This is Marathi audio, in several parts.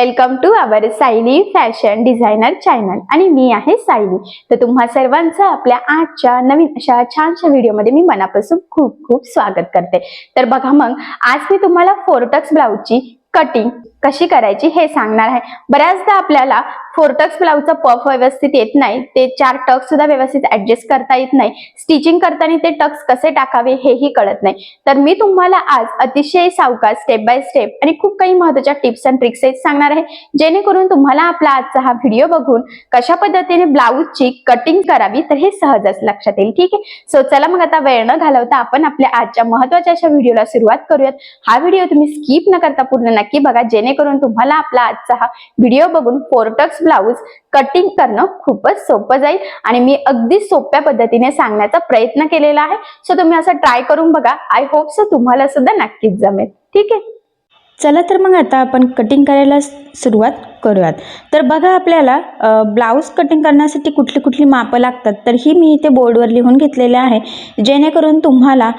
Welcome to our Sayali fashion designer channel. आणि मी आहे सायली. तर तुम्हा सर्वांचं आपल्या आजच्या नवीन अशा छानशा व्हिडिओमध्ये मी मनापासून खूप खूप स्वागत करते. तर बघा मग आज मी तुम्हाला फोरटक्स ब्लाऊजची कटिंग कशी करायची हे सांगणार आहे. बऱ्याचदा आपल्याला फोरटक्स ब्लाऊजचा पफ व्यवस्थित येत नाही ते चार टक्स सुद्धा व्यवस्थित ऍडजस्ट करता येत नाही. स्टिचिंग करताना ते टक्स कसे टाकावे हेही कळत नाही. तर मी तुम्हाला आज अतिशय सावकाश स्टेप बाय स्टेप आणि खूप काही महत्त्वाच्या टिप्स अँड ट्रिक्स सांगणार आहे जेणेकरून तुम्हाला आपला आजचा हा व्हिडिओ बघून कशा पद्धतीने ब्लाऊजची कटिंग करावी तर हे सहजच लक्षात येईल. ठीक आहे? सो चला मग आता वेळ न घालवता आपण आपल्या आजच्या महत्त्वाच्या अशा व्हिडिओला सुरुवात करूयात. हा व्हिडिओ तुम्ही स्किप न करता पूर्ण नक्की बघा जेणेकरून तुम्हाला आपला आजचा हा व्हिडिओ बघून फोरटक्स ब्लाऊज कटिंग करणं खूपच सोपं जाईल. आणि मी अगदी सोप्या पद्धतीने सांगण्याचा प्रयत्न केलेला आहे. सो तुम्ही असं ट्राय करून बघा. आय होप सो तुम्हाला सुद्धा नक्कीच जमेल. ठीक आहे? चला तर मग आता आपण कटिंग करायला सुरुवात करूयात. तर बघा आपल्याला ब्लाऊज कटिंग करण्यासाठी कुठली कुठली मापं लागतात. तर ही मी इथे बोर्डवर लिहून घेतलेले आहे. जेणेकरून तुम्हाला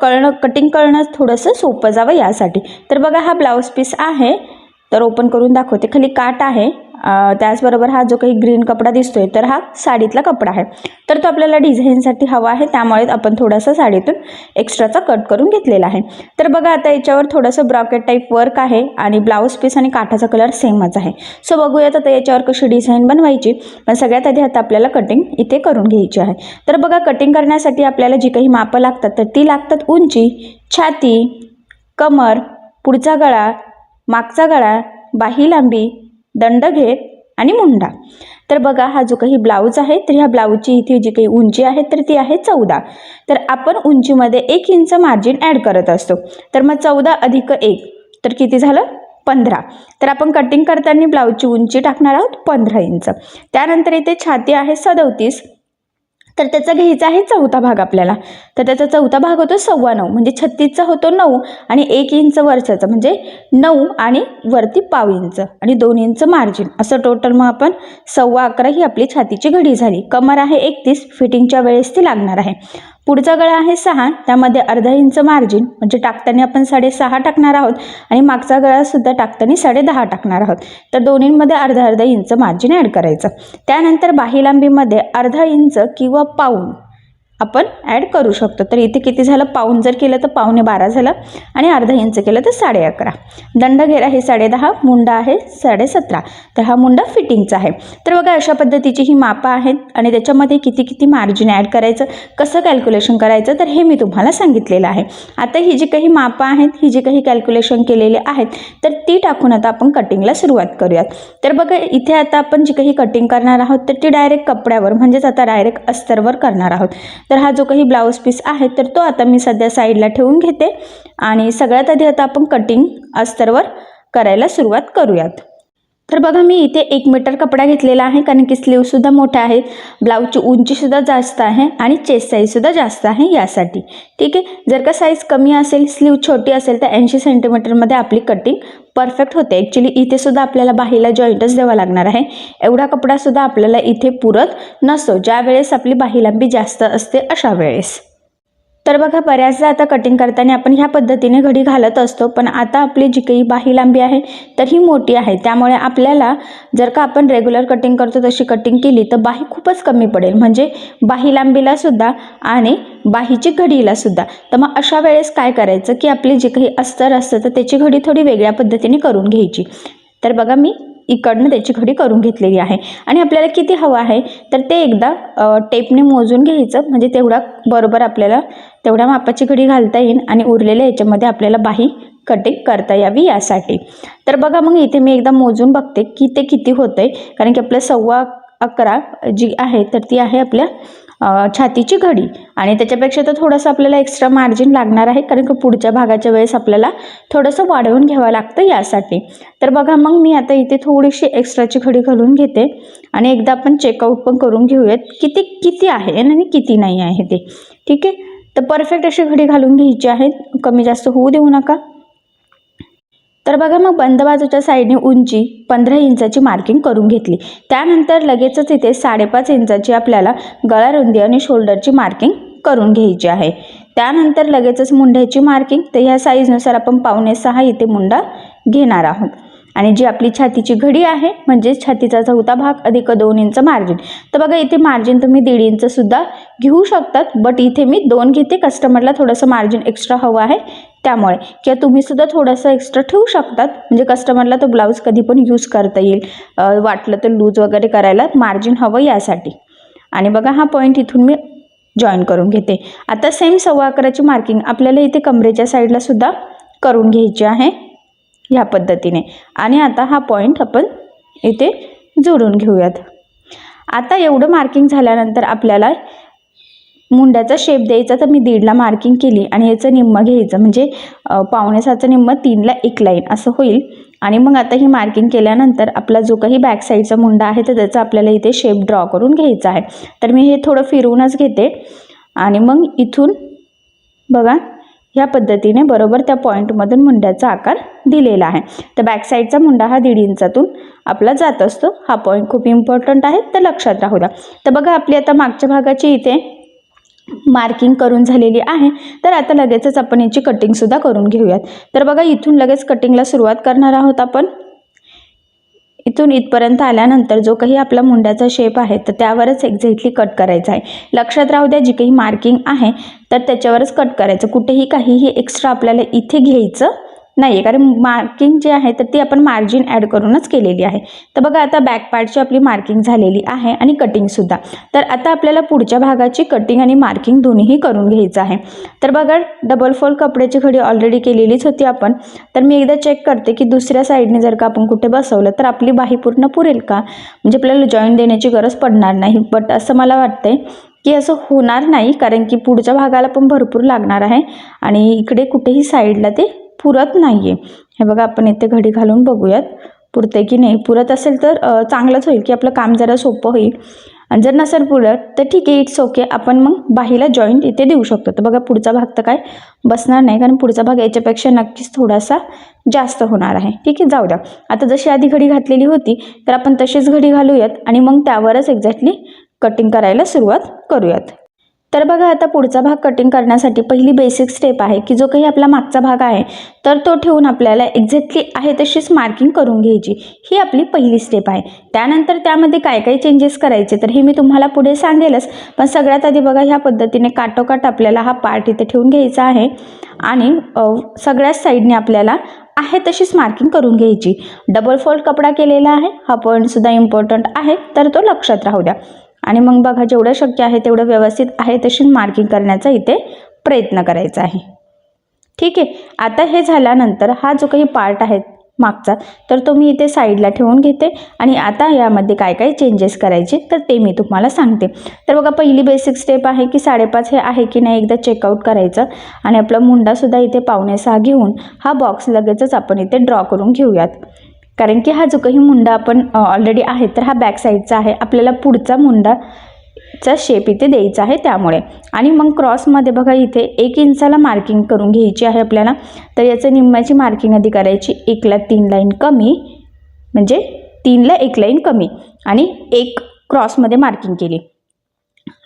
कळणं कटिंग करणं थोडंसं सोपं जावं यासाठी. तर बघा हा ब्लाऊज पीस आहे. तर ओपन करून दाखवते. खाली काट आहे. त्याचबरोबर हा जो काही ग्रीन कपडा दिसतोय तर हा साडीतला कपडा आहे. तर तो आपल्याला डिझाईनसाठी हवा आहे त्यामुळे आपण थोडासा साडीतून एक्स्ट्राचा कट करून घेतलेला आहे. तर बघा आता याच्यावर थोडंसं ब्रॉकेट टाईप वर्क आहे आणि ब्लाऊज पीस आणि काठाचा कलर सेमच आहे. सो बघूयात आता याच्यावर कशी डिझाईन बनवायची. पण सगळ्यात आधी आता आपल्याला कटिंग इथे करून घ्यायची आहे. तर बघा कटिंग करण्यासाठी आपल्याला जी काही मापं लागतात तर ती लागतात उंची छाती कमर पुढचा गळा मागचा गळा बाही लांबी दंड घे आणि मुंडा. तर बघा हा जो काही ब्लाऊज आहे तर ह्या ब्लाऊजची इथे जी काही उंची आहे तर ती आहे चौदा. तर आपण उंचीमध्ये एक इंच मार्जिन ॲड करत असतो. तर मग चौदा अधिक एक तर किती झालं? पंधरा. तर आपण कटिंग करताना ब्लाऊजची उंची टाकणार आहोत पंधरा इंच. त्यानंतर इथे छाती आहे सदोतीस. तर त्याचा घ्यायचा आहे चौथा भाग आपल्याला. तर त्याचा चौथा भाग होतो सव्वा नऊ म्हणजे छत्तीसचा होतो नऊ आणि एक इंच वरच्याचं म्हणजे नऊ आणि वरती पाव इंच आणि दोन इंच मार्जिन असं टोटल मग आपण सव्वा अकरा ही आपली छातीची घडी झाली. कमर आहे एकतीस फिटिंगच्या वेळेस ती लागणार आहे. पुढचा गळा आहे सहा त्यामध्ये अर्धा इंच मार्जिन म्हणजे टाकताना आपण साडेसहा टाकणार आहोत आणि मागचा गळासुद्धा टाकताना साडेदहा टाकणार आहोत. तर दोन्हींमध्ये अर्धा अर्धा इंच मार्जिन ॲड करायचं. त्यानंतर बाही लांबीमध्ये अर्धा इंच किंवा पाऊण आपण ॲड करू शकतो. तर इथे किती झालं? पाऊन जर केलं तर पावणे बारा झालं आणि अर्धा इंच केलं तर साडे अकरा. दंडघेरा हे साडे साडेदहा मुंडा आहे साडेसतरा तर हा मुंडा फिटिंगचा आहे. तर बघा अशा पद्धतीची ही मापं आहेत आणि त्याच्यामध्ये किती किती मार्जिन ॲड करायचं कसं कॅल्क्युलेशन करायचं तर हे मी तुम्हाला सांगितलेलं आहे. आता ही जी काही मापं आहेत ही जी काही कॅल्क्युलेशन केलेली आहेत तर ती टाकून आता आपण कटिंगला सुरुवात करूयात. तर बघा इथे आता आपण जी काही कटिंग करणार आहोत तर ती डायरेक्ट कपड्यावर म्हणजेच आता डायरेक्ट अस्तरवर करणार आहोत. तर हा जो काही ब्लाऊज पीस आहे तर तो आता मी सध्या साईडला ठेवून घेते. आणि सगळ्यात आधी आता आपण कटिंग अस्तरवर करायला सुरुवात करूयात. तर बघा मी इथे एक मीटर कपडा घेतलेला आहे कारण की स्लीवसुद्धा मोठ्या आहेत. ब्लाऊजची उंचीसुद्धा जास्त आहे आणि चेस्ट साईजसुद्धा जास्त आहे यासाठी. ठीक आहे? जर का साईज कमी असेल स्लीव छोटी असेल तर ऐंशी सेंटीमीटरमध्ये आपली कटिंग परफेक्ट होते. ॲक्च्युली इथेसुद्धा आपल्याला बाहीला जॉईंटच द्यावा लागणार आहे. एवढा कपडासुद्धा आपल्याला इथे पुरत नसतो. ज्या वेळेस आपली बाही लांबी जास्त असते अशा वेळेस. तर बघा बऱ्याचदा आता कटिंग करताना आपण ह्या पद्धतीने घडी घालत असतो पण आता आपली जी काही बाही लांबी आहे तर ही मोठी आहे. त्यामुळे आपल्याला जर का आपण रेग्युलर कटिंग करतो तशी कटिंग केली तर बाही खूपच कमी पडेल. म्हणजे बाही लांबीला सुद्धा आणि बाहीची घडीला सुद्धा. तर मग अशा वेळेस काय करायचं की आपली जी काही अस्तर असतं तर त्याची घडी थोडी वेगळ्या पद्धतीने करून घ्यायची. तर बघा मी इकडनं त्याची घडी करून घेतलेली आहे. आणि आपल्याला किती हवं आहे? तर ते एकदा टेपने मोजून घ्यायचं. म्हणजे तेवढा बरोबर आपल्याला तेवढ्या मापाची घडी घालता येईल आणि उरलेल्या याच्यामध्ये आपल्याला बाही कटिंग करता यावी यासाठी. तर बघा मग इथे मी एकदा मोजून बघते की ते किती होतं आहे कारण की आपलं सव्वा अकरा जी आहे तर ती आहे आपल्या छातीची घडी. आणि त्याच्यापेक्षा तर थोडंसं आपल्याला एक्स्ट्रा मार्जिन लागणार आहे कारण की पुढच्या भागाच्या वेळेस आपल्याला थोडंसं वाढवून घ्यावं लागतं यासाठी. तर बघा मग मी आता इथे थोडीशी एक्स्ट्राची घडी घालून घेते. आणि एकदा आपण चेकआउट पण करून घेऊयात. किती किती आहे आणि किती नाही आहे ते. ठीक आहे? तर परफेक्ट अशी घडी घालून घ्यायची आहे. कमी जास्त होऊ देऊ नका. तर बघा मग बंद बाजूच्या साईडने उंची पंधरा इंचाची मार्किंग करून घेतली. त्यानंतर लगेचच इथे साडेपाच इंचाची आपल्याला गळा रुंदी आणि शोल्डरची मार्किंग करून घ्यायची आहे. त्यानंतर लगेचच मुंड्याची मार्किंग तर ह्या साईजनुसार आपण पावणे सहा इथे मुंडा घेणार आहोत. आणि जी आपली छातीची घडी आहे म्हणजेच छातीचा चौथा भाग अधिक दोन इंच मार्जिन तर बघा इथे मार्जिन तुम्ही दीड इंचसुद्धा घेऊ शकतात बट इथे मी दोन घेते. कस्टमरला थोडंसं मार्जिन एक्स्ट्रा हवं आहे त्यामुळे. किंवा तुम्हीसुद्धा थोडंसं एक्स्ट्रा ठेवू शकतात. म्हणजे कस्टमरला तो ब्लाऊज कधी पण यूज करता येईल. वाटलं तर लूज वगैरे करायला मार्जिन हवं यासाठी. आणि बघा हा पॉईंट इथून मी जॉईन करून घेते. आता सेम सव्वा अकराची मार्किंग आपल्याला इथे कमरेच्या साईडलासुद्धा करून घ्यायची आहे. ह्या पद्धतीने. आणि आता हा पॉईंट आपण इथे जोडून घेऊयात. आता एवढं मार्किंग झाल्यानंतर आपल्याला मुंड्याचा शेप द्यायचा तर मी दीडला मार्किंग केली आणि याचं निम्मं घ्यायचं. म्हणजे पावणेसाचं निम्मं तीनला एक लाईन असं होईल. आणि मग आता ही मार्किंग केल्यानंतर आपला जो काही बॅक साईडचा मुंडा आहे तर त्याचा आपल्याला इथे शेप ड्रॉ करून घ्यायचा आहे. तर मी हे थोडं फिरवूनच घेते. आणि मग इथून बघा ह्या पद्धतीने बरोबर त्या पॉईंटमधून मुंड्याचा आकार दिलेला आहे. तर बॅक साईडचा मुंडा हा दीड इंचातून आपला जात असतो. हा पॉईंट खूप इम्पॉर्टंट आहे. तर लक्षात राहू द्या. तर बघा आपली आता मागच्या भागाची इथे मार्किंग करून झालेली आहे. तर आता लगेचच आपण याची कटिंगसुद्धा करून घेऊयात. तर बघा इथून लगेच कटिंगला सुरुवात करणार आहोत आपण. इथून इथपर्यंत आल्यानंतर जो काही आपला मुंड्याचा शेप आहे तर त्यावरच एक्झॅक्टली कट करायचा आहे. लक्षात राहू द्या जी काही मार्किंग आहे तर त्याच्यावरच कट करायचं. कुठेही काहीही एक्स्ट्रा आपल्याला इथे घ्यायचं नाही आहे कारण मार्किंग जी आहे तर ती आपण मार्जिन ॲड करूनच केलेली आहे. तर बघा आता बॅक पार्टची आपली मार्किंग झालेली आहे आणि कटिंगसुद्धा तर आता आपल्याला पुढच्या भागाची कटिंग आणि मार्किंग दोन्हीही करून घ्यायचं आहे. तर बघा डबल फोल्ड कपड्याची घडी ऑलरेडी केलेलीच होती आपण. तर मी एकदा चेक करते की दुसऱ्या साईडने जर का आपण कुठे बसवलं तर आपली बाही पूर्ण पुरेल का? म्हणजे आपल्याला जॉईन देण्याची गरज पडणार नाही. बट असं मला वाटतंय की असं होणार नाही कारण की पुढच्या भागाला पण भरपूर लागणार आहे. आणि इकडे कुठेही साईडला ते पुरत नाही आहे हे बघा आपण इथे घडी घालून बघूयात. पुरते की नाही? पुरत असेल तर चांगलंच होईल की आपलं काम जरा सोपं होईल. आणि जर नसेल पुरत तर ठीक आहे इट्स ओके आपण मग बाहीला जॉईंट इथे देऊ शकतो. तर बघा पुढचा भाग तर काय? बसणार नाही कारण पुढचा भाग याच्यापेक्षा नक्कीच थोडासा जास्त होणार आहे. ठीक आहे जाऊ द्या. आता जशी आधी घडी घातलेली होती तर आपण तशीच घडी घालूयात आणि मग त्यावरच एक्झॅक्टली कटिंग करायला सुरुवात करूयात. तर बघा आता पुढचा भाग कटिंग करण्यासाठी पहिली बेसिक स्टेप आहे की जो काही आपला मागचा भाग आहे तर तो ठेवून आपल्याला एक्झॅक्टली आहे तशीच मार्किंग करून घ्यायची. ही आपली पहिली स्टेप आहे. त्यानंतर त्यामध्ये काय काय चेंजेस करायचे तर हे मी तुम्हाला पुढे सांगेलच. पण सगळ्यात आधी बघा ह्या पद्धतीने काटोकाट आपल्याला हा पार्ट इथे ठेवून घ्यायचा आहे. आणि सगळ्याच साईडने आपल्याला आहे तशीच मार्किंग करून घ्यायची. डबल फोल्ड कपडा केलेला आहे. हा पॉईंटसुद्धा इम्पॉर्टंट आहे. तर तो लक्षात राहू द्या. आणि मग बघा जेवढं शक्य आहे तेवढं व्यवस्थित आहे तशी मार्किंग करण्याचा इथे प्रयत्न करायचा आहे. ठीक आहे? आता हे झाल्यानंतर हा जो काही पार्ट आहे मागचा तर तो मी इथे साईडला ठेवून घेते आणि आता यामध्ये काय काय चेंजेस करायचे तर ते मी तुम्हाला सांगते. तर बघा पहिली बेसिक स्टेप आहे की साडेपाच हे आहे की नाही एकदा चेकआउट करायचं आणि आपला मुंडासुद्धा इथे पावणे सहा घेऊन हा बॉक्स लगेचच आपण इथे ड्रॉ करून घेऊयात. कारण की हा जो काही मुंडा आपण ऑलरेडी आहे तर हा बॅक साईडचा आहे. आपल्याला पुढचा मुंडा चा शेप इथे द्यायचा आहे त्यामुळे. आणि मग क्रॉसमध्ये बघा इथे एक इंचाला मार्किंग करून घ्यायची आहे आपल्याला. तर याचं निम्म्याची मार्किंग आधी करायची. एकला तीन लाईन कमी म्हणजे तीनला एक लाईन कमी. आणि एक क्रॉसमध्ये मार्किंग केली.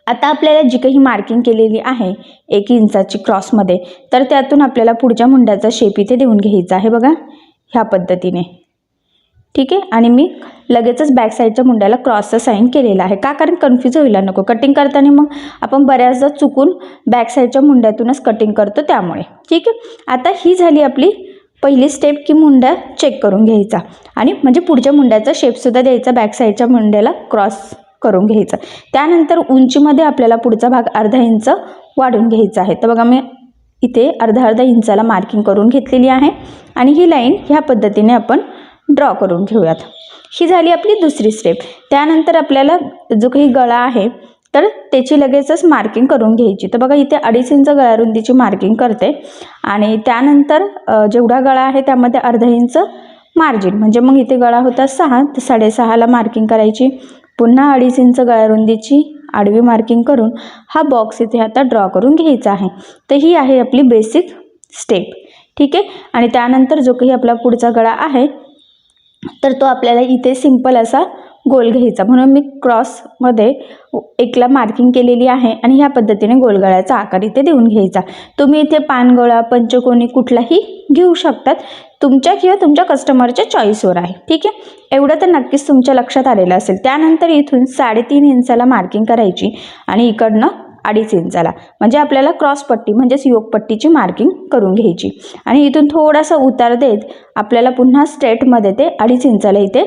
आता आपल्याला जी काही मार्किंग केलेली आहे एक इंचाची क्रॉसमध्ये तर त्यातून आपल्याला पुढच्या मुंड्याचा शेप इथे देऊन घ्यायचा आहे बघा ह्या पद्धतीने. ठीक आहे? आणि मी लगेचच बॅक साईडच्या मुंड्याला क्रॉसचा साईन केलेला आहे. का? कारण कन्फ्यूज व्हायला नको. कटिंग करताना मग आपण बऱ्याचदा चुकून बॅक साईडच्या मुंड्यातूनच कटिंग करतो त्यामुळे. ठीक आहे? आता ही झाली आपली पहिली स्टेप की मुंड्या चेक करून घ्यायचा. आणि म्हणजे पुढच्या मुंड्याचा शेपसुद्धा द्यायचा बॅक साईडच्या मुंड्याला क्रॉस करून घ्यायचा. त्यानंतर उंचीमध्ये आपल्याला पुढचा भाग अर्धा इंच वाढून घ्यायचा आहे. तर बघा मी इथे अर्धा अर्धा इंचाला मार्किंग करून घेतलेली आहे. आणि ही लाईन ह्या पद्धतीने आपण ड्रॉ करून घेऊयात. ही झाली आपली दुसरी स्टेप त्यानंतर आपल्याला जो काही गळा आहे तर त्याची लगेचच मार्किंग करून घ्यायची. तर बघा इथे अडीच इंच गळारुंदीची मार्किंग करते. आणि त्यानंतर जेवढा गळा आहे त्यामध्ये अर्धा इंच मार्जिन म्हणजे मग इथे गळा होता सहा तर साडेसहाला मार्किंग करायची. पुन्हा अडीच इंच गळारुंदीची आडवी मार्किंग करून हा बॉक्स इथे आता ड्रॉ करून घ्यायचा आहे. तर ही आहे आपली बेसिक स्टेप ठीक आहे? आणि त्यानंतर जो काही आपला पुढचा गळा आहे तर तो आपल्याला इथे सिंपल असा गोल घ्यायचा. म्हणून मी क्रॉसमध्ये एकला मार्किंग केलेली आहे आणि ह्या पद्धतीने गोलगळ्याचा आकार इथे देऊन घ्यायचा. तुम्ही इथे पानगोळा पंचकोनी कुठलाही घेऊ शकतात. तुमच्या किंवा तुमच्या कस्टमरच्या चॉईसवर आहे. ठीक आहे? एवढं तर नक्कीच तुमच्या लक्षात आलेलं असेल. त्यानंतर इथून साडेतीन इंचाला मार्किंग करायची आणि इकडनं अडीच इंचाला म्हणजे आपल्याला क्रॉस पट्टी म्हणजेच योगपट्टीची मार्किंग करून घ्यायची. आणि इथून थोडासा उतार देत आपल्याला पुन्हा स्ट्रेटमध्ये ते अडीच इंचाला इथे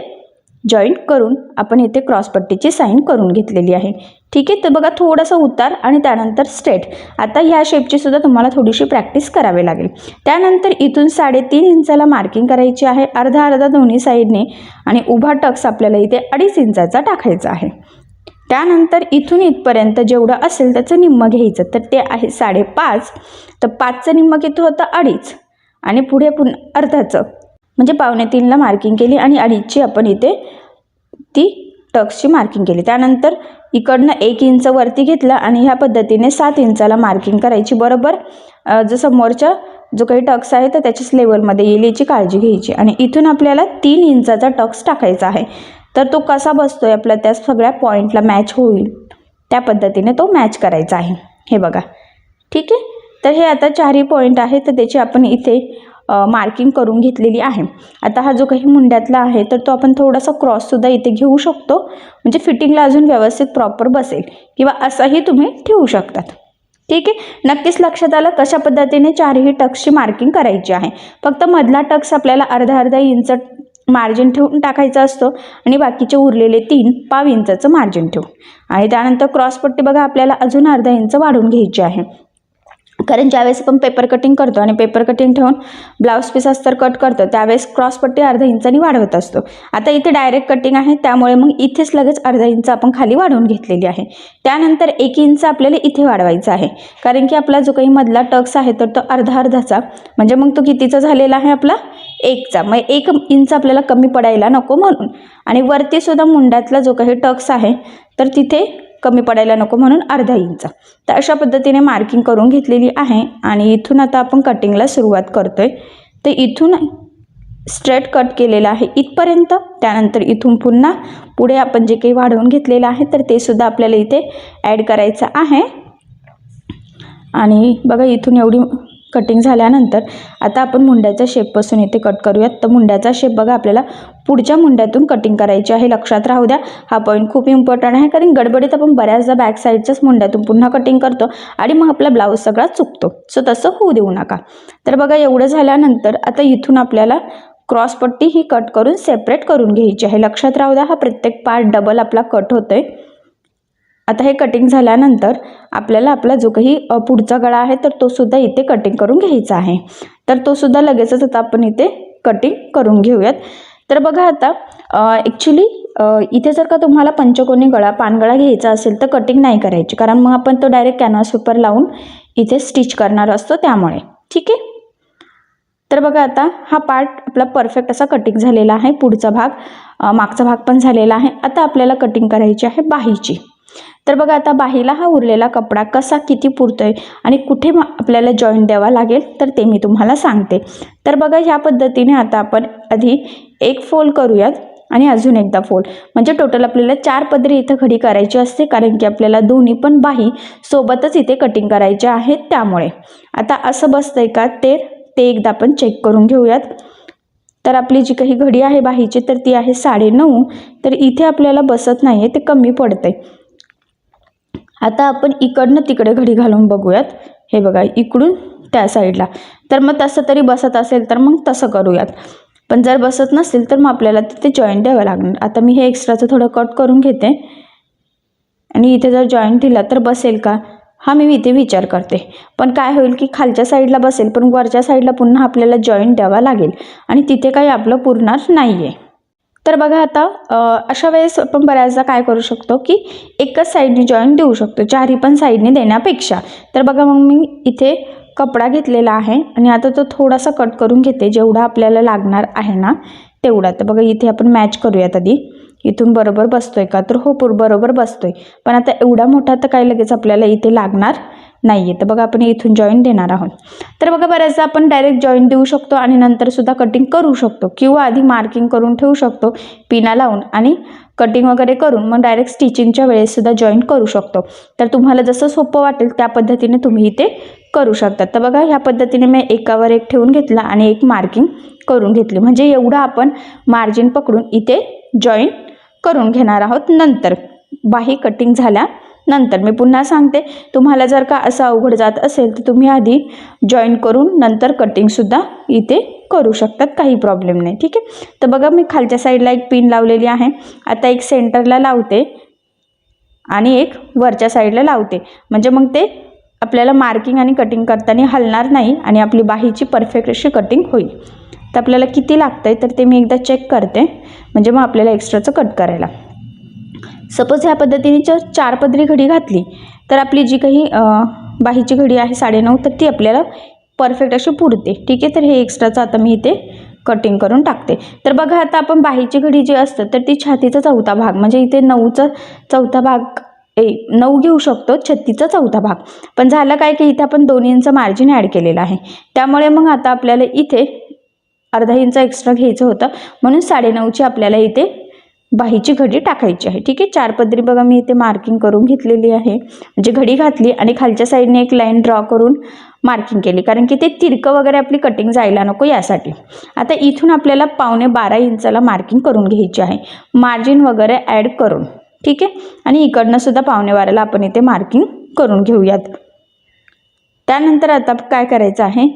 जॉईन करून आपण इथे क्रॉसपट्टीची साईन करून घेतलेली आहे. ठीक आहे? तर बघा थोडासा उतार आणि त्यानंतर स्ट्रेट आता ह्या शेपची सुद्धा तुम्हाला थोडीशी प्रॅक्टिस करावी लागेल. त्यानंतर इथून साडेतीन इंचाला मार्किंग करायची आहे. अर्धा अर्धा दोन्ही साईडने आणि उभा टक्स आपल्याला इथे अडीच इंचाचा टाकायचा आहे. त्यानंतर इथून इथपर्यंत जेवढं असेल त्याचं निम्म घ्यायचं. तर ते आहे साडेपाच. तर पाचचं निम्म किती होतं? अडीच. आणि पुढे पुन्हा अर्धाचं. म्हणजे पावणे तीनला मार्किंग केली आणि अडीचची आपण इथे ती टक्सची मार्किंग केली. त्यानंतर इकडनं एक इंच वरती घेतला आणि ह्या पद्धतीने सात इंचाला मार्किंग करायची. बरोबर? जो समोरच्या जो काही टक्स आहे तर त्याच्याच लेवलमध्ये येईल याची काळजी घ्यायची. आणि इथून आपल्याला तीन इंचाचा टक्स टाकायचा आहे. तर तो कसा बसतो आहे आपला त्या सगळ्या पॉईंटला मॅच होईल. त्या पद्धतीने तो मॅच करायचा आहे. हे बघा. ठीक आहे? तर हे आता चारही पॉईंट आहे तर त्याची आपण इथे मार्किंग करून घेतलेली आहे. आता हा जो काही मुंड्यातला आहे तर तो आपण थोडासा क्रॉससुद्धा इथे घेऊ शकतो. म्हणजे फिटिंगला अजून व्यवस्थित प्रॉपर बसेल. किंवा असाही तुम्ही ठेवू शकतात. ठीक आहे? नक्कीच लक्षात आलं कशा पद्धतीने चारही टक्सची मार्किंग करायची आहे. फक्त मधला टक्स आपल्याला अर्धा अर्धा इंच मार्जिन ठेवून टाकायचा असतो आणि बाकीचे उरलेले तीन पाव इंचाचं मार्जिन ठेवू आणि त्यानंतर क्रॉसपट्टी बघा आपल्याला अजून अर्धा इंच वाढून घ्यायची आहे. कारण ज्यावेळेस आपण पेपर कटिंग करतो आणि पेपर कटिंग ठेवून ब्लाऊज पीस अस्तर कट करतो त्यावेळेस क्रॉसपट्टी अर्धा इंचानी वाढवत असतो. आता इथे डायरेक्ट कटिंग आहे त्यामुळे मग इथेच लगेच अर्धा इंच आपण खाली वाढवून घेतलेली आहे. त्यानंतर एक इंच आपल्याला इथे वाढवायचा आहे. कारण की आपला जो काही मधला टक्स आहे तर तो अर्धा अर्धाचा. म्हणजे मग तो कितीचा झालेला आहे आपला? एकचा. मग एक इंच आपल्याला कमी पडायला नको म्हणून. आणि वरतीसुद्धा मुंड्यातला जो काही टक्स आहे तर तिथे कमी पडायला नको म्हणून अर्धा इंच. तर अशा पद्धतीने मार्किंग करून घेतलेली आहे आणि इथून आता आपण कटिंगला सुरुवात करतोय. तर इथून स्ट्रेट कट केलेला आहे इथपर्यंत. त्यानंतर इथून पुन्हा पुढे आपण जे काही वाढवून घेतलेलं आहे तर ते सुद्धा आपल्याला इथे ॲड करायचं आहे. आणि बघा इथून एवढी कटिंग झाल्यानंतर आता आपण मुंड्याचा शेपपासून इथे कट करूयात. तर मुंड्याचा शेप बघा आपल्याला पुढच्या मुंड्यातून कटिंग करायची आहे. लक्षात राहू द्या हा पॉईंट खूप इम्पॉर्टंट आहे. कारण गडबडीत आपण बऱ्याचदा बॅक साईडच्याच मुंड्यातून पुन्हा कटिंग करतो आणि मग आपला ब्लाऊज सगळा चुकतो. सो तसं होऊ देऊ नका. तर बघा एवढं झाल्यानंतर आता इथून आपल्याला क्रॉसपट्टी ही कट करून सेपरेट करून घ्यायची आहे. लक्षात राहू द्या हा प्रत्येक पार्ट डबल आपला कट होतोय. आता हे कटिंग झाल्यानंतर आपल्याला आपला जो काही पुढचा गळा आहे तर तो सुद्धा इथे कटिंग करून घ्यायचा आहे. तर तो सुद्धा लगेचच आता आपण इथे कटिंग करून घेऊयात. तर बघा आता ॲक्च्युली इथे जर का तुम्हाला पंचकोनी गळा पानगळा घ्यायचा असेल तर कटिंग नाही करायची. कारण मग आपण तो डायरेक्ट कॅनव्हास पेपर लावून इथे स्टिच करणार असतो त्यामुळे. ठीक आहे? तर बघा आता हा पार्ट आपला परफेक्ट असा कटिंग झालेला आहे. पुढचा भाग मागचा भाग पण झालेला आहे. आता आपल्याला कटिंग करायची आहे बाहीची. तर बघा आता बाहीला हा उरलेला कपडा कसा किती पुरतो आहे आणि कुठे आपल्याला जॉईंट द्यावा लागेल तर ते मी तुम्हाला सांगते. तर बघा ह्या पद्धतीने आता आपण आधी एक फोल्ड करूयात आणि अजून एकदा फोल्ड म्हणजे टोटल आपल्याला चार पदरी इथं खडी करायची असते कारण की आपल्याला दोन्ही पण बाही सोबतच इथे कटिंग करायचे आहेत त्यामुळे. आता असं बसतंय का ते? ते एकदा आपण चेक करून घेऊयात. तर आपली जी काही घडी आहे बाहीची तर ती आहे साडेनऊ तर इथे आपल्याला बसत नाही आहे ते कमी पडतंय. आता आपण इकडनं तिकडे घडी घालून बघूयात. हे बघा इकडून त्या साईडला. तर मग तसं तरी बसत असेल तर मग तसं करूयात. पण जर बसत नसेल तर मग आपल्याला तिथे जॉईंट द्यावं लागणार. आता मी हे एक्स्ट्राचं थोडं कट करून घेते. आणि इथे जर जॉईंट दिला तर बसेल का? हा मी इथे विचार करते. पण काय होईल की खालच्या साईडला बसेल पण वरच्या साईडला पुन्हा आपल्याला जॉईंट द्यावा लागेल. आणि तिथे काही आपलं पुरणार नाही आहे तर बघा आता अशा वेळेस आपण बऱ्याचदा काय करू शकतो की एकच साईडने जॉईंट देऊ शकतो चारही पण साईडने देण्यापेक्षा. तर बघा मग मी इथे कपडा घेतलेला आहे आणि आता तो थोडासा कट करून घेते जेवढा आपल्याला लागणार आहे ना तेवढा. तर बघा इथे आपण मॅच करूयात आधी. इथून बरोबर बसतोय का? तर हो पूर बरोबर बसतोय. पण आता एवढा मोठा तर काही लगेच आपल्याला इथे लागणार नाही आहे तर बघा आपण इथून जॉईंट देणार आहोत. तर बघा बऱ्याचदा आपण डायरेक्ट जॉईंट देऊ शकतो आणि नंतरसुद्धा कटिंग करू शकतो किंवा आधी मार्किंग करून ठेवू शकतो पिना लावून आणि कटिंग वगैरे करून मग डायरेक्ट स्टिचिंगच्या वेळेससुद्धा जॉईन जॉईंट करू शकतो. तर तुम्हाला जसं सोपं वाटेल त्या पद्धतीने तुम्ही इथे करू शकतात तर बघा ह्या पद्धतीने मी एकावर एक ठेवून घेतला आणि एक मार्किंग करून घेतली. म्हणजे एवढं आपण मार्जिन पकडून इथे जॉईन करून घेणार आहोत नंतर. बाही कटिंग झाल्या. नंतर मी पुन्हा सांगते तुम्हाला जर का असं अवघड जात असेल तर तुम्ही आधी जॉईन करून नंतर कटिंगसुद्धा इथे करू शकतात काही प्रॉब्लेम नाही ठीक आहे? तर बघा मी खालच्या साईडला एक पिन लावलेली आहे. आता एक सेंटरला लावते आणि एक वरच्या साईडला लावते. म्हणजे मग ते आपल्याला मार्किंग आणि कटिंग करताना हलणार नाही आणि आपली बाहीची परफेक्ट अशी कटिंग होईल. तर आपल्याला किती लागतं आहे तर ते मी एकदा चेक करते. म्हणजे मग आपल्याला एक्स्ट्राचं कट करायला. सपोज ह्या पद्धतीने जर चार पदरी घडी घातली तर आपली जी काही बाहीची घडी आहे साडेनऊ तर ती आपल्याला परफेक्ट अशी पुरते. ठीक आहे? तर हे एक्स्ट्राचं आता मी इथे कटिंग करून टाकते. तर बघा आता आपण बाहीची घडी जी असतं तर ती छातीचा चौथा भाग म्हणजे इथे नऊचा चौथा भाग ए नऊ घेऊ शकतो छत्तीचा चौथा भाग. पण झालं काय की इथे आपण दोन इंच मार्जिन ॲड केलेलं आहे. त्यामुळे मग आता आपल्याला इथे अर्धा इंच एक्स्ट्रा घ्यायचं होतं म्हणून साडेनऊची आपल्याला इथे बाहीची घडी टाकायची आहे. ठीक आहे? चार पदरी बघा मी इथे मार्किंग करून घेतलेली आहे. म्हणजे घडी घातली आणि खालच्या साईडने एक लाईन ड्रॉ करून मार्किंग केली. कारण की ते तिरकं वगैरे आपली कटिंग जायला नको यासाठी. आता इथून आपल्याला पावणे बारा इंचाला मार्किंग करून घ्यायची आहे. मार्जिन वगैरे ॲड करून. ठीक आहे? आणि इकडनं सुद्धा पावणे बाराला आपण इथे मार्किंग करून घेऊयात. त्यानंतर आता काय करायचं आहे?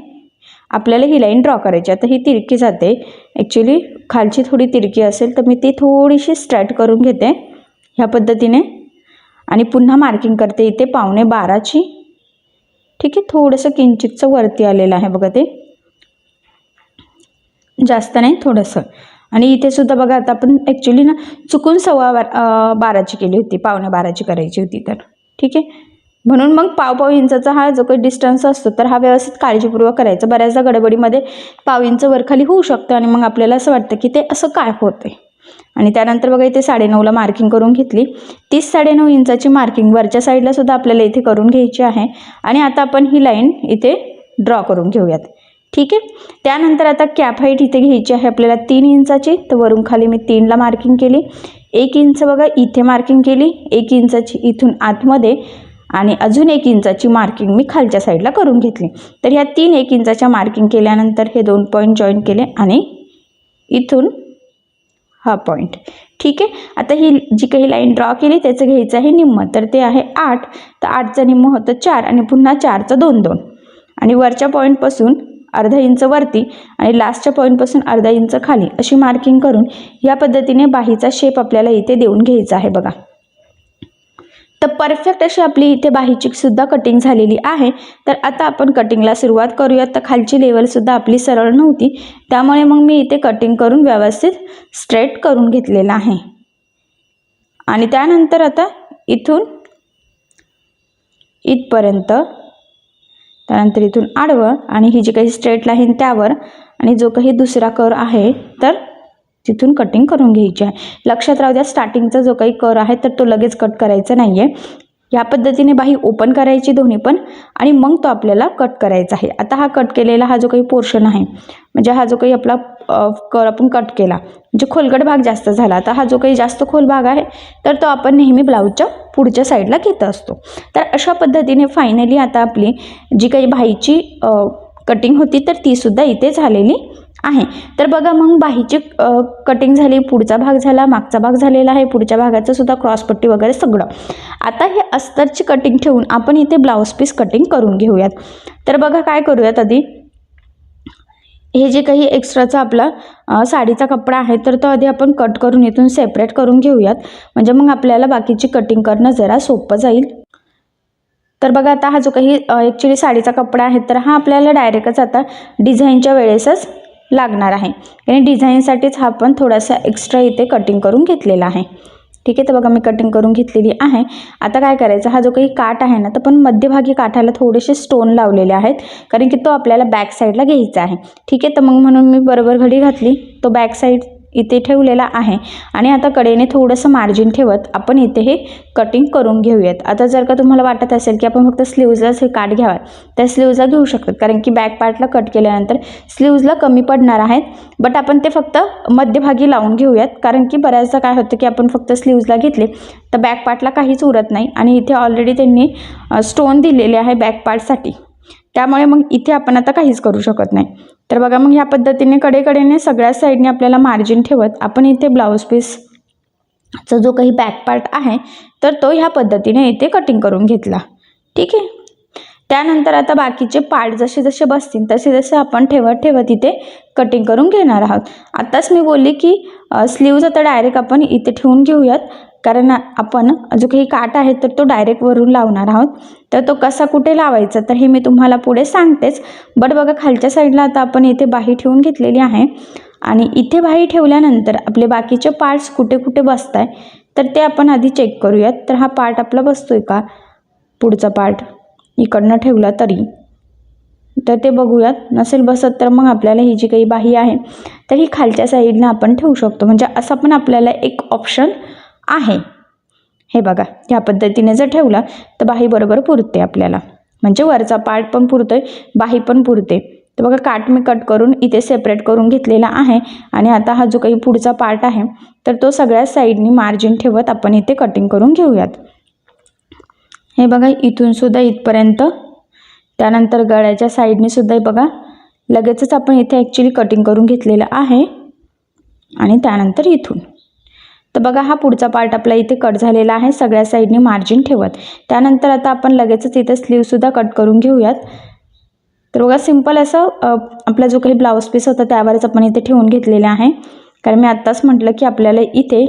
आपल्याला ही लाईन ड्रॉ करायची आता ही तिरकी जाते. ॲक्च्युली खालची थोडी तिरकी असेल तर मी ती थोडीशी स्ट्रॅट करून घेते ह्या पद्धतीने. आणि पुन्हा मार्किंग करते इथे पावणे बाराची. ठीक आहे थोडंसं किंचितचं वरती आलेलं आहे बघा ते. जास्त नाही थोडंसं. आणि इथे सुद्धा बघा आता आपण ॲक्च्युली ना चुकून सव्वा बार बाराची केली होती पावणे बाराची करायची होती तर. ठीक आहे? म्हणून मग पाव पाव इंचाचा हा जो काही डिस्टन्स असतो तर हा व्यवस्थित काळजीपूर्वक करायचा. बऱ्याचदा गडबडीमध्ये पाव इंच वरखाली होऊ शकतं आणि मग आपल्याला असं वाटतं की ते असं काय होतं आणि त्यानंतर बघा इथे साडेनऊला मार्किंग करून घेतली. तीस साडेनऊ इंचाची मार्किंग वरच्या साईडला सुद्धा आपल्याला इथे करून घ्यायची आहे. आणि आता आपण ही लाईन इथे ड्रॉ करून घेऊयात. ठीक आहे? त्यानंतर आता कॅप हाईट इथे घ्यायची आहे आपल्याला तीन इंचाची. तर वरून खाली मी तीनला मार्किंग केली. एक इंच बघा इथे मार्किंग केली. एक इंचाची इथून आतमध्ये आणि अजून एक इंचाची मार्किंग मी खालच्या साईडला करून घेतली. तर ह्या तीन एक इंचाच्या मार्किंग केल्यानंतर हे दोन पॉईंट जॉईन केले आणि इथून हा पॉईंट ठीक आहे? आता ही जी काही लाईन ड्रॉ केली त्याचं घ्यायचं आहे निम्म. तर ते आहे आठ. तर आठचं निम्म होतं चार आणि पुन्हा चारचं दोन दोन. आणि वरच्या पॉईंटपासून अर्धा इंच वरती आणि लास्टच्या पॉईंटपासून अर्धा इंच खाली अशी मार्किंग करून या पद्धतीने बाहीचा शेप आपल्याला इथे देऊन घ्यायचा आहे बघा. तर परफेक्ट अशी आपली इथे बाहीचीकसुद्धा कटिंग झालेली आहे. तर आता आपण कटिंगला सुरुवात करूयात. तर खालची लेवलसुद्धा आपली सरळ नव्हती. त्यामुळे मग मी इथे कटिंग करून व्यवस्थित स्ट्रेट करून घेतलेलं आहे. आणि त्यानंतर आता इथून इथपर्यंत त्यानंतर इथून आडवं आणि ही जी काही स्ट्रेट लाईन त्यावर आणि जो काही दुसरा कर आहे तर तिथून कटिंग करून घ्यायची आहे. लक्षात राहू द्या स्टार्टिंगचा जो काही कर आहे तर तो लगेच कट करायचा नाही आहे या पद्धतीने बाही ओपन करायची दोन्ही पण आणि मग तो आपल्याला कट करायचा आहे. आता हा कट केलेला हा जो काही पोर्शन आहे म्हणजे हा जो काही आपला कर आपण कट केला म्हणजे खोलगट भाग जास्त झाला. आता हा जो काही जास्त खोल भाग आहे तर तो आपण नेहमी ब्लाऊजच्या पुढच्या साईडला घेत असतो. तर अशा पद्धतीने फायनली आता आपली जी काही बाहीची कटिंग होती तर तीसुद्धा इथे झालेली आहे. तर बघा मग बाहीची कटिंग झाली पुढचा भाग झाला मागचा भाग झालेला आहे पुढच्या भागाचं सुद्धा क्रॉसपट्टी वगैरे सगळं. आता हे अस्तरची कटिंग ठेवून आपण इथे ब्लाऊज पीस कटिंग करून घेऊयात. तर बघा काय करूयात आधी? हे जे काही एक्स्ट्राचा आपला साडीचा कपडा आहे तर तो आधी आपण कट करून इथून सेपरेट करून घेऊयात. म्हणजे मग आपल्याला बाकीची कटिंग करणं जरा सोपं जाईल. तर बघा आता हा जो काही ॲक्च्युली साडीचा कपडा आहे तर हा आपल्याला डायरेक्टच आता डिझाईनच्या वेळेसच लागणार आहे. आणि डिझाईनसाठीच हा पण थोडासा एक्स्ट्रा इथे कटिंग करून घेतलेला आहे. ठीक आहे तर बघा मी कटिंग करून घेतलेली आहे. आता काय करायचं हा जो काही काठ आहे ना तर पण मध्यभागी काठाला थोडेसे स्टोन लावलेले आहेत कारण की तो आपल्याला बॅक साईडला घ्यायचा आहे. ठीक आहे तर मग म्हणून मी बरोबर घडी घातली. तो बॅक साईड इथे ठेवलेला आहे. आणि आता कडेने थोडंसं मार्जिन ठेवत आपण इथे हे कटिंग करून घेऊयात. आता जर का तुम्हाला वाटत असेल की आपण फक्त स्लीव्जलाच हे काट घ्यावं तर स्लीव्जला घेऊ शकतात कारण की बॅक पार्टला कट केल्यानंतर स्लीव्जला कमी पडणार आहेत. बट आपण ते फक्त मध्यभागी लावून घेऊयात. कारण की बऱ्याचदा काय होतं की आपण फक्त स्लीव्जला घेतले तर बॅक पार्टला काहीच उरत नाही. आणि इथे ऑलरेडी त्यांनी स्टोन दिलेले आहे बॅक पार्टसाठी त्यामुळे मग इथे आपण आता काहीच करू शकत नाही. तर बघा मग ह्या पद्धतीने कडेकडेने सगळ्या साईडने आपल्याला मार्जिन ठेवत आपण इथे ब्लाऊज पीसचा जो काही बॅक पार्ट आहे तर तो ह्या पद्धतीने इथे कटिंग करून घेतला. ठीक आहे? त्यानंतर आता बाकीचे पार्ट जसे जसे बसतील तसे जसे आपण ठेवत ठेवत इथे कटिंग करून घेणार आहोत. आत्ताच मी बोलली की स्लीव्ज आता डायरेक्ट आपण इथे ठेवून घेऊयात. कारण आपण जो काही काट आहे तर तो डायरेक्ट वरून लावणार आहोत. तर तो कसा कुठे लावायचा तर हे मी तुम्हाला पुढे सांगतेच. बट बघा खालच्या साईडला आता आपण इथे बाही ठेवून घेतलेली आहे. आणि इथे बाही ठेवल्यानंतर आपले बाकीचे पार्ट्स कुठे कुठे बसत आहे तर ते आपण आधी चेक करूयात. तर हा पार्ट आपला बसतोय का? पुढचा पार्ट इकडनं ठेवला तरी. तर ते बघूयात. नसेल बसत तर मग आपल्याला ही जी काही बाही आहे तर ही खालच्या साईडनं आपण ठेवू शकतो. म्हणजे असं पण आपल्याला एक ऑप्शन आहे. हे बघा ह्या पद्धतीने जर ठेवला तर बाही बरोबर पुरते आपल्याला. म्हणजे वरचा पार्ट पण पुरतोय बाही पण पुरते. तर बघा काट मी कट करून इथे सेपरेट करून घेतलेला आहे. आणि आता हा जो काही पुढचा पार्ट आहे तर तो सगळ्या साईडनी मार्जिन ठेवत आपण इथे कटिंग करून घेऊयात. हे बघा इथून सुद्धा इथपर्यंत. त्यानंतर गळ्याच्या साईडने सुद्धा बघा लगेचच आपण इथे ॲक्च्युली कटिंग करून घेतलेलं आहे. आणि त्यानंतर इथून. तर बघा हा पुढचा पार्ट आपला इथे कट झालेला आहे. सगळ्या साईडने मार्जिन ठेवत. त्यानंतर आता आपण लगेचच इथे स्लीवसुद्धा कट करून घेऊयात. तर बघा सिंपल असं आपला जो काही ब्लाऊज पीस होता त्यावरच आपण इथे ठेवून घेतलेला आहे. कारण मी आत्ताच म्हटलं की आपल्याला इथे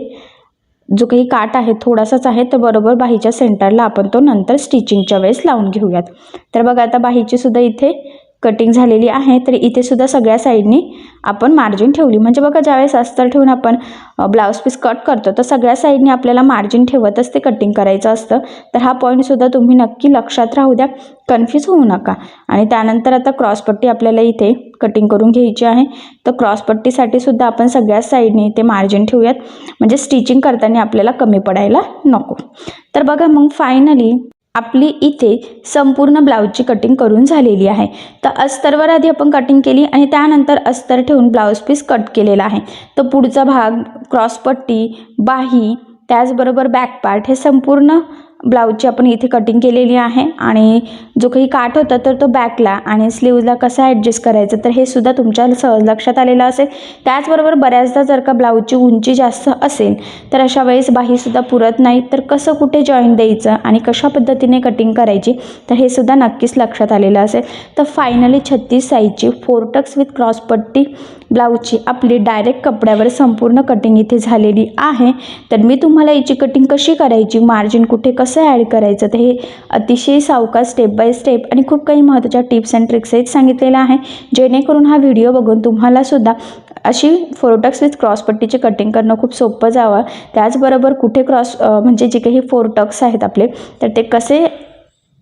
जो काही काट आहे थोडासाच आहे तर बरोबर बाहीच्या सेंटरला आपण तो नंतर स्टिचिंगच्या वेळेस लावून घेऊयात. तर बघा आता बाहीची सुद्धा इथे कटिंग झालेली आहे तर इथे सुद्धा सगळ्या साईडनी आपण मार्जिन ठेवली. म्हणजे बघा ज्यावेळेस अस्तर ठेवून आपण ब्लाऊज पीस कट करतो तर सगळ्या साईडनी आपल्याला मार्जिन ठेवतच ते कटिंग करायचं असतं. तर हा पॉईंटसुद्धा तुम्ही नक्की लक्षात राहू द्या. कन्फ्यूज होऊ नका. आणि त्यानंतर आता क्रॉसपट्टी आपल्याला इथे कटिंग करून घ्यायची आहे. तर क्रॉसपट्टीसाठी सुद्धा आपण सगळ्या साईडने ते मार्जिन ठेवूयात. म्हणजे स्टिचिंग करताना आपल्याला कमी पडायला नको. तर बघा मग फायनली आपली इथे संपूर्ण ब्लाऊजची कटिंग करून झालेली आहे. तर अस्तरवर आधी आपण कटिंग केली आणि त्यानंतर अस्तर ठेवून ब्लाऊज पीस कट केलेला आहे. तर पुढचा भाग क्रॉसपट्टी बाही त्याचबरोबर बॅक पार्ट हे संपूर्ण ब्लाऊजची आपण इथे कटिंग केलेली आहे आणि जो काही काठ होता तर तो बॅकला आणि स्लीवला कसा ॲडजस्ट करायचं तर हे सुद्धा तुमच्या सहज लक्षात आलेलं असेल. त्याचबरोबर बऱ्याचदा जर का ब्लाऊजची उंची जास्त असेल तर अशा वेळेस बाहीसुद्धा पुरत नाही. तर कसं कुठे जॉईंट द्यायचं आणि कशा पद्धतीने कटिंग करायची तर हे सुद्धा नक्कीच लक्षात आलेलं असेल. तर फायनली छत्तीस साईजची फोरटक्स विथ क्रॉसपट्टी ब्लाऊजची आपली डायरेक्ट कपड्यावर संपूर्ण कटिंग इथे झालेली आहे. तर मी तुम्हाला याची कटिंग कशी करायची मार्जिन कुठे कसं ॲड करायचं तर हे अतिशय सावकार स्टेप बाय स्टेप आणि खूप काही महत्त्वाच्या टिप्स अँड ट्रिक्स आहेत सांगितलेलं आहे. जेणेकरून हा व्हिडिओ बघून तुम्हालासुद्धा अशी फोरटक्स विथ क्रॉसपट्टीचे कटिंग करणं खूप सोपं जावं. त्याचबरोबर कुठे क्रॉस म्हणजे जे काही फोरटक्स आहेत आपले तर ते कसे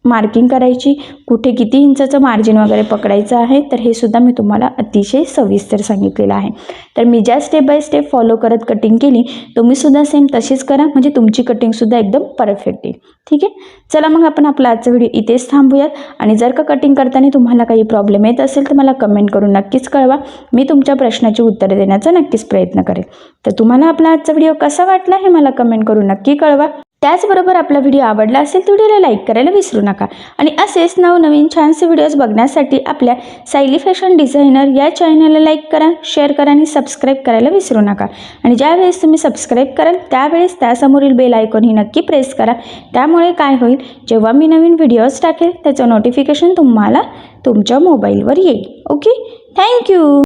मार्किंग करायची. कुठे किती इंचाचं मार्जिन वगैरे पकडायचं आहे तर हे सुद्धा मी तुम्हाला अतिशय सविस्तर सांगितलेलं आहे. तर मी ज्या स्टेप बाय स्टेप फॉलो करत कटिंग केली तुम्हीसुद्धा सेम तशीच करा म्हणजे तुमची कटिंगसुद्धा एकदम परफेक्ट येईल. ठीक आहे? चला मग आपण आपला आजचा व्हिडिओ इथेच थांबूयात. आणि जर का कटिंग करताना तुम्हाला काही प्रॉब्लेम येत असेल तर मला कमेंट करून नक्कीच कळवा. मी तुमच्या प्रश्नाची उत्तरे देण्याचा नक्कीच प्रयत्न करेल तर तुम्हाला आपला आजचा व्हिडिओ कसा वाटला हे मला कमेंट करून नक्की कळवा. त्याचबरोबर आपला व्हिडिओ आवडला असेल तर व्हिडिओला लाईक करायला विसरू नका. आणि असेच नवनवीन छानसे व्हिडिओज बघण्यासाठी आपल्या सायली फॅशन डिझायनर या चॅनलला लाईक करा शेअर करा आणि सबस्क्राईब करायला विसरू नका. आणि ज्यावेळेस तुम्ही सबस्क्राईब कराल त्यावेळेस त्यासमोरील बेल आयकॉन ही नक्की प्रेस करा. त्यामुळे काय होईल जेव्हा मी नवीन व्हिडिओज टाकेल त्याचं नोटिफिकेशन तुम्हाला तुमच्या मोबाईलवर येईल. Okay thank you